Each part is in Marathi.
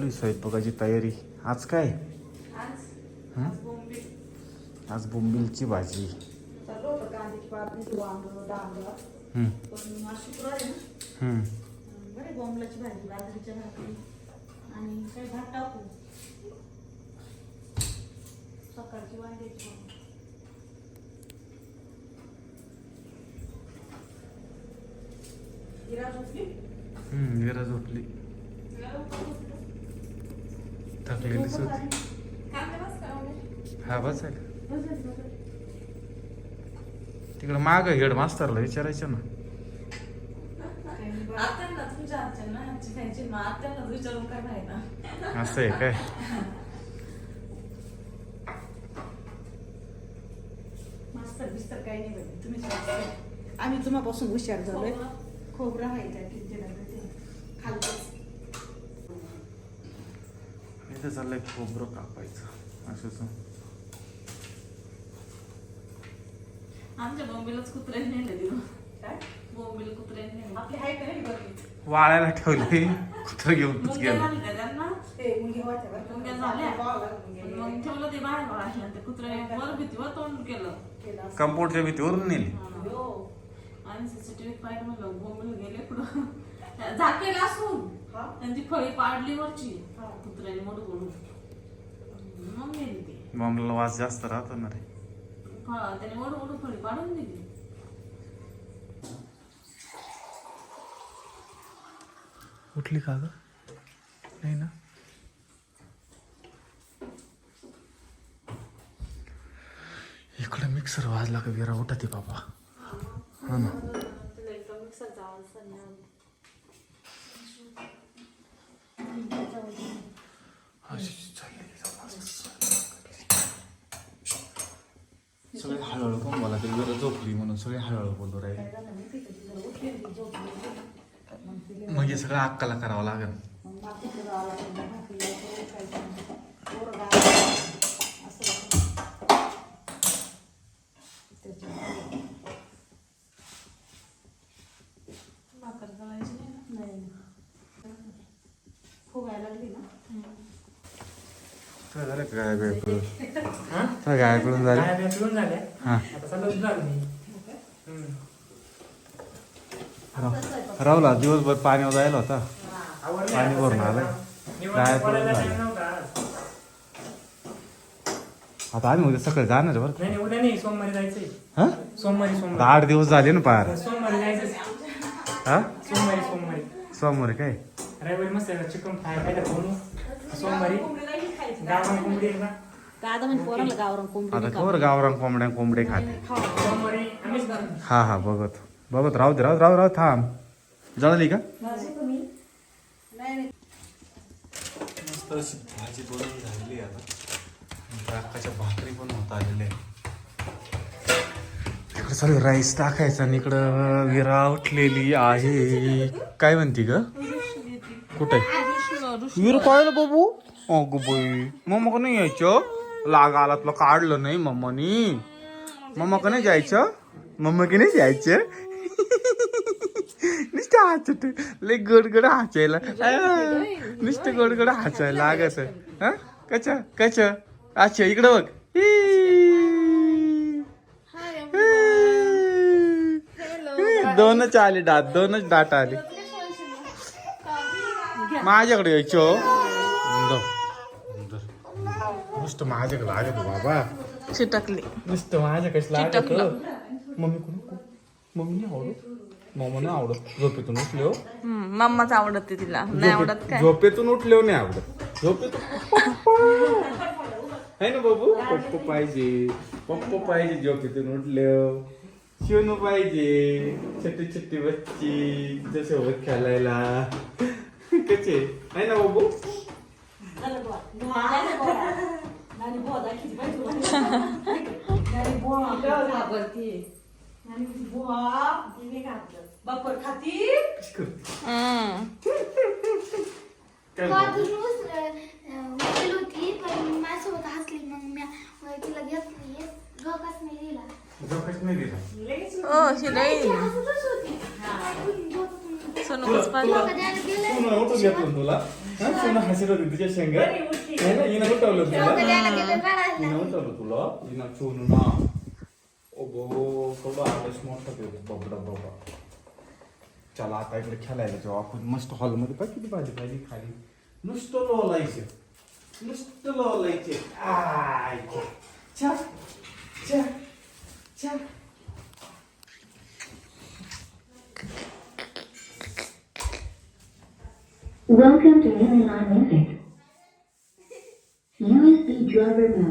चालू आहे स्वयंपाकाची तयारी. आज काय? आज हं? आज बोंबील. आज बोंबिलची भाजी. झोपली? झोपली हिरा लवकर झोपली. थकलेलीच झोपत होती वगैरे? हा? बस. आहे. तिकडं माग हेड मास्तरला विचारायचं ना. असं आहे काय? मास्तर बिस्तर काही नाही बघ तुम्ही सांगा. आम्ही तुम्हापासून हुशार झालोय. खोबरं. आहे त्या इथं चाललंय खोबरं कापायचं. असंच आमच्या बोंबीलाच कुत्र्याने नेलं दिलं काय? बोंबीला कुत्र्याने नेलं. आपली आहे का नाही बघली वाळायला ठेवले कुत्र घेऊनच मुंग्या गेलं. झाल्या त्यांना? मुंग्या झाल्या. पण मग ठेवलं ते बाहेर आणि ते कुत्र्याने वर भीतीवर तोंड केलं. कंपाऊंडच्या भीतीवरून नेली. हा. आणि सीसीटीव्ही पाहिजे म्हणलं बोंबील गेले पुढं. झाकेला असून. त्यांची फळी पाडली वरची. कुत्र्याने मोठं बोलून. मग गेली ती. बॉम्बला वास जास्त राहतो ना रे. त्याने मोठं मोठं फळी पाडून दिली. उठली का ग? नाही ना? इकडे मिक्सर वाजला का विरा? उठते बाबा. हा ना? तुला एकदम मिक्सरचा आवाज सांगणार अशी चाललेली आवाज. सगळे हळूहळू पण बोला ते विरा झोपली म्हणून सगळे हळूहळू बोलू राहिले मग हे सगळं अक्काला करावं लागेल झालं? का गाय बिया काय गायकडून झाले? हा. राहुला दिवसभर पाण्यावर जायला होता. पाणी भरून. निवांत काय. आता आम्ही उद्या सकाळी जाणार बरं नाही उद्या नाही सोमवारी जायचंय. हा? सोमवारी सोमवारी. आठ दिवस झाले ना पार. सोमवारी जायचं हा? सोमवारी सोमवारी. सोमवारी काय? रविवारी मस्त चिकन फ्राय खायला सोमवारी? गावरान कोंबडी आहे ना दादा म्हणजे पोराला गावरान कोंबडी आता कवर गावरान कोंबड्या कोंबडे खाते. सोमवारी आम्हीच करू. हा हा बघत. बघत राहू दे राहू दे, राहू दे, राहू दे, थांब. जळली का? मस्त अशी भाजी बनवून झालेली आहे आता. अक्काच्या भाकरी पण होत आलेल्या आहे इकडं चालू राईस टाकायचा आणि इकडं विरा उठलेली आहे. काय म्हणती ग? कुठे विर पाहिलं बाबू? अगो बाई मम्मा का नाही यायचं. लाग आला तुला काढलं नाही मम्मानी. मम्मा का नाही जायचं. मम्मा की नाही जायचं. नुसतं हसत लय गोड गोड हसायला आ, नुसतं गोड गोड हसायला लागत. हा? कच कच अच्छा इकडं बघ. दोनच आले दात दोनच दात आले. माझ्याकडे यायचो. नुसतं माझ्याकडे आले तू बाबा. चिटकली. नुसतं माझ्याकडे लागत. मम्मी कोण मम्मी नाही आवडत. मम्मा नाही आवडत. झोपेतून उठले हो. मम्माच आवडते तिला. नाही आवडत काय? झोपेतून उठले नाही आवडत. झोपेतून है ना बाबू? पप्पा पाहिजे. पप्पा पाहिजे झोपेतून उठले शिवणू पाहिजे. छोटी छोटी बच्ची त्याच्यासोबत खेळायला. कसे आहे ना बाबू बापर खाती बाजूनच उचल होती पण माझ्यासोबत हसली मग मी तिला घेतली गपच नाही दिला झोपेच नाही दिला ओ शिलाई ती हसतच तू उठून घेतलं तुला हा, सोनं हसत होती तुझ्या शेंगा है ना हिनं उठवलं तुला. हिनं उठवलं तुला हिनं सोनू ना ओबो केवढा आदेश मोठा ते बबडा बाबा चला आता इकडे खेळायला जाऊ आपण मस्त हॉलमध्ये पाहिजे किती भाजी पाहिजे खाली नुसतं लोलायचं नुसतं लोलायचे आय चा Welcome to Amazon Music. USB driver mode.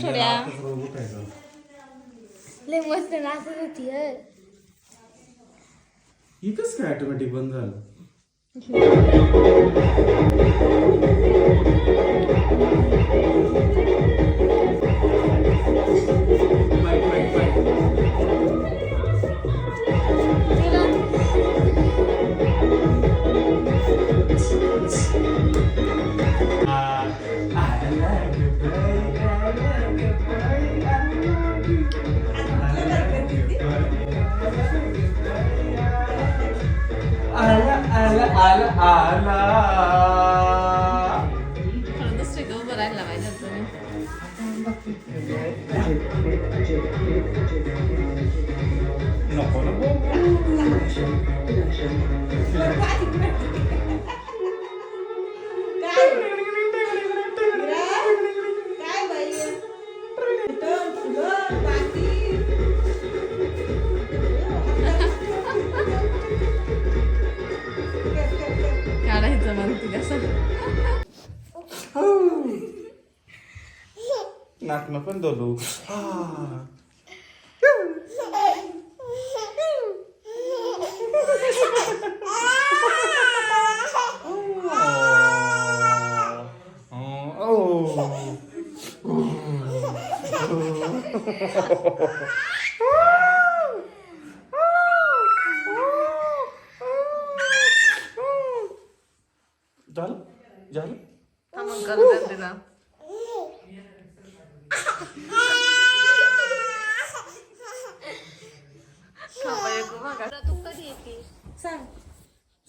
गठोड्या लय मस्त नाचत होती हं. इथंच काय ऑटोमॅटिक बंद झालं आला आला नाकनं पण दोलू झालं झालं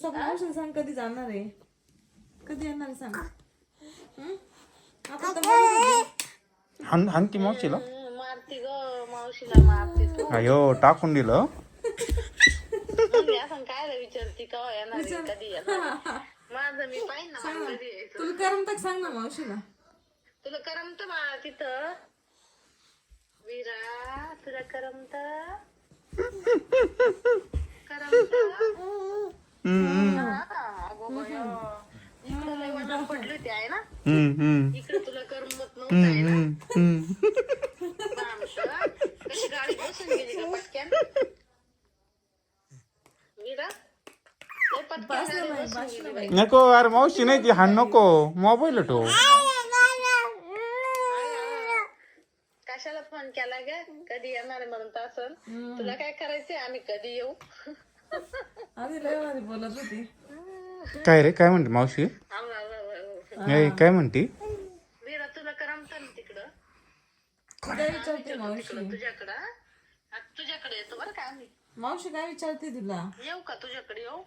समोर सांग कधी जाणार आहे? कधी येणार आहे सांग? हं? आता तर म्हणत होती. हान मावशीला. मारती ग मावशीला मारती तू. अयो टाकून दिलं. मग असं काय रे विचारती का येणार आहे, कधी येणार माझं मी पाहिजे ना मला कधी यायचं. तुला करमत सांग ना मावशीला? तुला करमत बाळा तिथं? विरा तुला करमत? करमत? वजन पडली होती आहे ना इकडे तुला करमत नव्हतं आहे ना आमचं. कशी गाडी बसून गेली का पटक्यान लय पटक्यान गाडी बसून गेली बाई. नको अरे मावशी नाही ती हान नको मोबाईल तो कशाला फोन केला ग कधी येणार आहे म्हणून तासन तुला काय करायचंय आम्ही कधी येऊ आधी लय भारी बोलत होती. काय रे काय म्हणते मावशी. ए, काय म्हणती? वीरा तुला करमत ना तिकडं. काय विचारते मावशी? तुझ्याकडं. तुझ्याकडे येतो बरं का आम्ही. मावशी काय विचारते तुला? येऊ का तुझ्याकडे येऊ?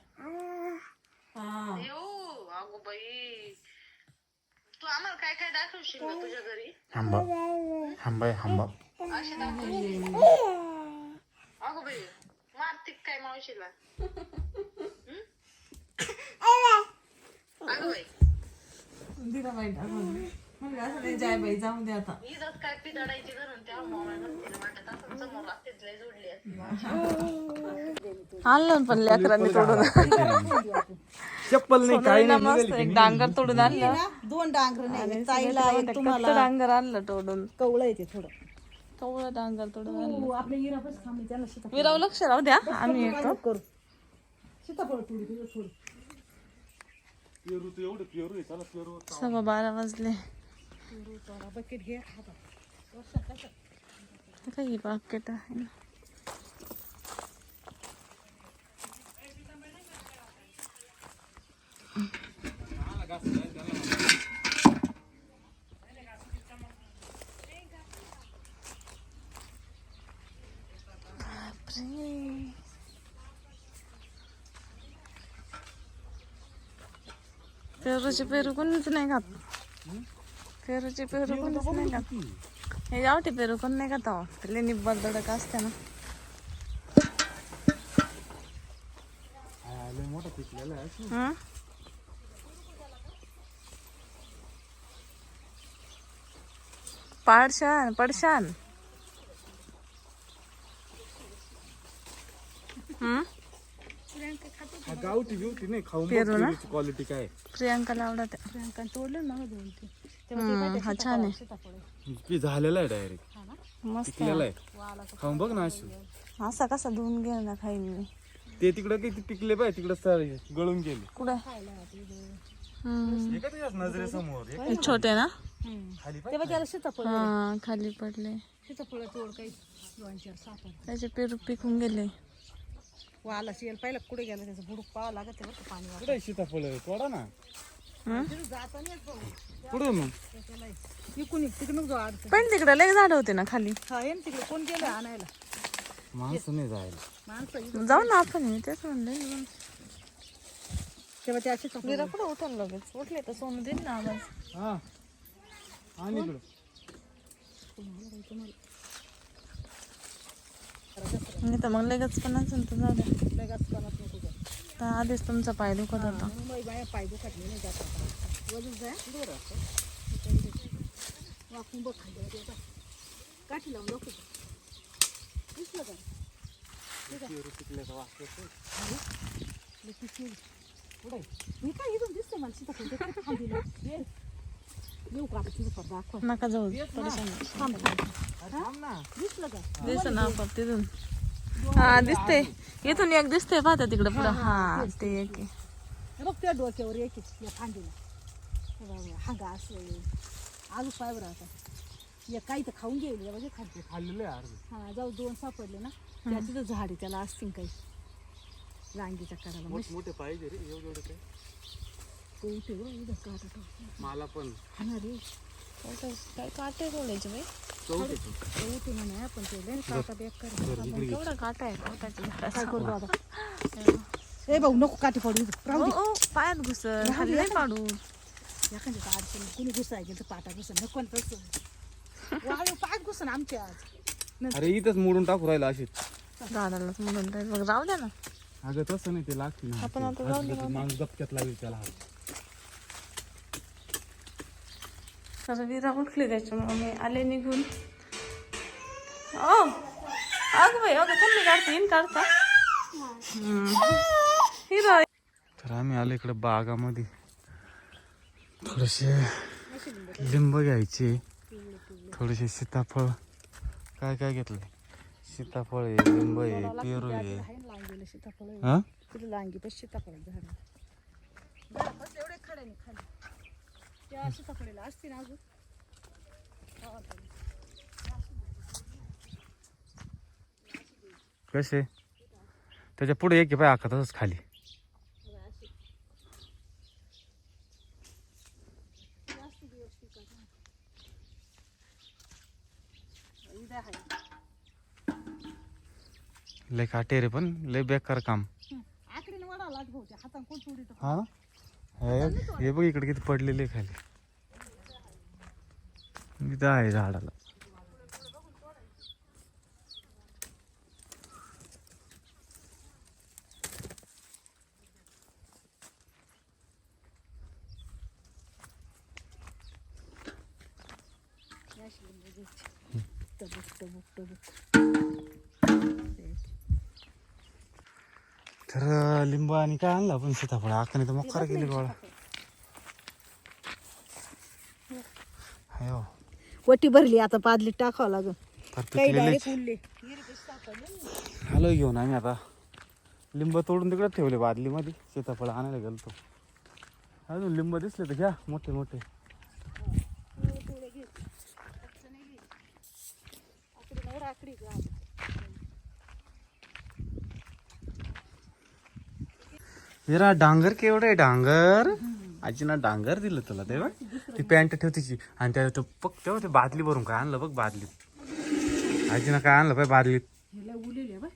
हा. येऊ अगो बाई. तू आम्हाला काय काय दाखवशील का तुझ्या घरी? हांबा हांबा हांबा असे दाखवशील? अगो बाई. मारतीक काय मावशीला? अगं बाई दिला बाई टाकून म्हणलं असं नाही जाय बाई जाऊ दे आता इथंच काय पिदडायची धरून तेव्हा मोबाईल म्हणते वाटत असं समोर असतेच लय जोडली असते आणलं पण लेकरांनी तोडून चप्पल नाही काही मस्त एक डांगर तोडून आणलं दोन डांगर नाही ताईला एक तुम्हाला डांगर आणलं तोडून कवळं येते थोडं कवळं डांगर आपल्या त्याला सीताफळ. विराव लक्ष राहू द्या. आम्ही येतो. करू. सीताफळ थोडी तुझं थोडी सव्वा बारा वाजले. बकेट काही पाकिट आहे ना. बापरे. पेरूचे पेरू कोणीच नाही खात पेरूचे पेरू कोणीच नाही खात हे गावठी पेरू कोण नाही खात. त्याला निब्बल दडक असते ना हं? पाडशान पडशान हं? गावठी बिवठी नाही खाऊन पेरू ना क्वालिटी काय प्रियांकाला आवडत आहे. प्रियांका तोडलं ना दोन तीन. हं, हा छान आहे. सीताफळ पी झालेला आहे डायरेक्ट मस्त पिकलेला आहे. खाऊन बघ ना अशी. असा कसा धुवून घे ना खाईन मी. ते तिकडं किती पिकले पाय तिकडं सर गळून गेले. कुठे? हे नजरेसमोर? हे हे छोटे ना? खाली पाय तेव्हा त्याला सीताफळ हा खाली पडले. सीताफळ तोड काही दोन चार सात त्याचे पेरू पिकून गेले. वाला येईल पहिला कुठे गेला त्याचं? बुडूक पाहावं लागत ते बरं का पाणी कुठे सीताफळ? तोडा ना. हं? जाता नाही येत भाऊ कुठे मग? त्याला इकून इक तिकडे नको अडचण. पण तिकडे लय झाड होते ना खाली. हा ये ना तिकडे. कोण गेलं आणायला? माणसं नाही जायला. माणसं इथं. जाऊ ना आपण मी तेच म्हणले. तेव्हा मीरा कुठं उठल लगेच? उठले तर सोनं देईन ना आवाज. हा. आणि इकडं. मी तर मग लगेच पण असेल तर जाऊ द्या लगेच पाण्यात नको जाऊ. तर आधीच तुमचा पाय दुखत होता म्हणून बाई बाया पाय दुखत नाही जात आता. वजन जाय दूर असं वाकून बघ खाली आता. काठी लावून नको दिसलं का पिशवी. पुढे. मी काय इथून दिसते मला सीताफळ ते काय खाली लाव. ये. येऊ का आता तुझं पण दाखव नका जाऊ परेशान थांब थांब. हा? दिसलं का दिस ना आपण तिथून हा दिसते इथून एक दिसते पाहता तिकडे पुढं. हा ते एक आहे. हे बघ त्या डोक्यावर एक आहे, या फांदीला. हे बघ, हागा असं आलू पाय बरं आता. या काही तर खाऊन गेली म्हणजे खाते खाल्लेलं आहे अर्ध. हा जाऊ दोन सापडले ना. त्या तिथं झाड आहे त्याला असतील काही. रांगीच्या मस्त मोठे पाहिजे रे एवढं एवढं काय? उठे बरं इथं काटा. मला पण. हा ना रे. काय काटे तोडायचे बाई? चौथे ते. उठे म्हणा आपण ते काटा आहे. आपण केवढा काटा आहे काय झाडाचा. करू बाबा? ए भाऊ नको काठी पडू. राहू ओ, पायात खाली नाही पाडू दे. एखाद्या अडचण कुणी घुसाय गेलं तर पाटा घुसन नको ना तसं. वाळू पाय घुसन आमच्या आज. अरे इथंच मोडून टाकू राहिला अशी झाडालाच म्हणून राहील. मग जाऊ द्या ना. अगं तसं नाही ते लागते ना. आपण आता जाऊ दे माणूस गपक्यात लागेल त्याला. तर विरा उठली त्याच्यामुळे मी आले निघून. ओ अगं बाई अगं तुम्ही काढते इन काढता. हिरो तर आम्ही आलो इकडे बागामध्ये. थोडेसे लिंब घ्यायचे. थोडेसे सीताफळ. काय काय घेतलंय? सीताफळ आहे लिंब आहे पेरू आहे. सीताफळ. हा? सीताफळ झाड असते ना अजून? कसे? त्याच्या पुढे एक पाय आखा तसंच खाली. लय काटे रे पण लय बेकार काम. हे? हे बघ इकडे किती पडलेले खाली. इथं आहे झाडाला. टबुक टबुक टबुक तर लिंबू आणि काय आणलं आपण सीताफळ? आकाने तर मक्कार केली गोळा. हो वटी भरली आता पादली टाकावं लागल. आलो घेऊन आम्ही आता. लिंब तोडून तिकडे ठेवले बादलीमध्ये. सीताफळ आणायला गेलतो. अजून लिंब दिसले तर घ्या मोठे मोठे. जरा डांगर केवढं आहे डांगर. आजीना डांगर दिलं तुला तेव्हा ती पॅन्ट ठेव तिची. आणि त्या तो बघ तेव्हा ते बादली भरून काय आणलं बघ बादलीत आजीनं काय आणलं पाय बादलीत बाय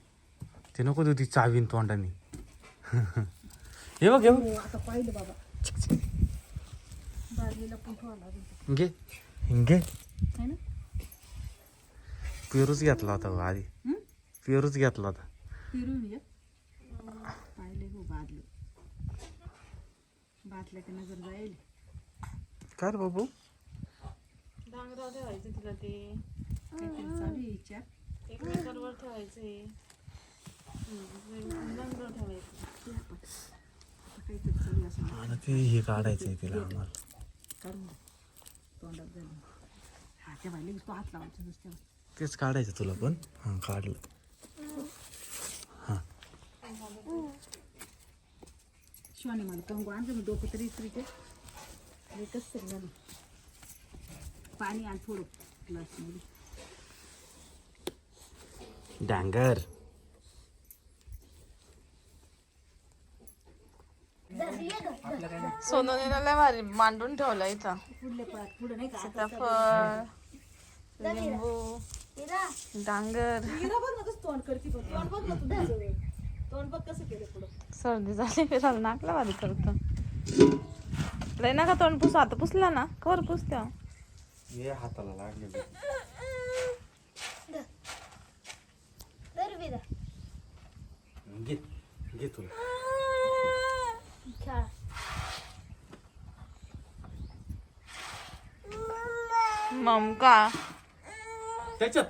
ते नको देऊ ती चावीन तोंडाने. हे बघ हे बघ. हो घे घे. पेरूच घेतला होता बघ आधी? पेरूच घेतला होता फिरून ये पाहिले हो बादली की नजर जाईल. काय रे बाबू? डांगराव ठेवायचं तिला ते. काहीतरी चालू आहे विचार. एक ठेवायचे. डांगराव ठेवायचं आता काहीतरी चालू आहे असं. आणि ते हे काढायचंय तिला आम्हाला. काढून दे. तोंडात जाईल. हा त्या तो हात लावायचा नुसत्या तेच काढायचं तुला पण. हां काढलं. शिवाने मला कंगू आणलं मी डोकं तरी इस्त्रीचे एकच तरी झालं. पाणी आण थोडं ग्लासमध्ये डांगर. सोनवणीला लय भारी मांडून ठेवला इथं. पुढले पात पुढं नाही का? सीताफळ लिंबू डांगर. हिरा बघ ना कसं तोंड करते बघ तोंड बघ ना तुझं तोंड बघ कसं केलं पुढं. सर्दी झाली फिरायला नाकला भारी करत. लय नका तोंड पुस आता पुसला ना कवर पुसत्या. हे हाताला लागले घे घे तुला. ममका. त्याच्यात.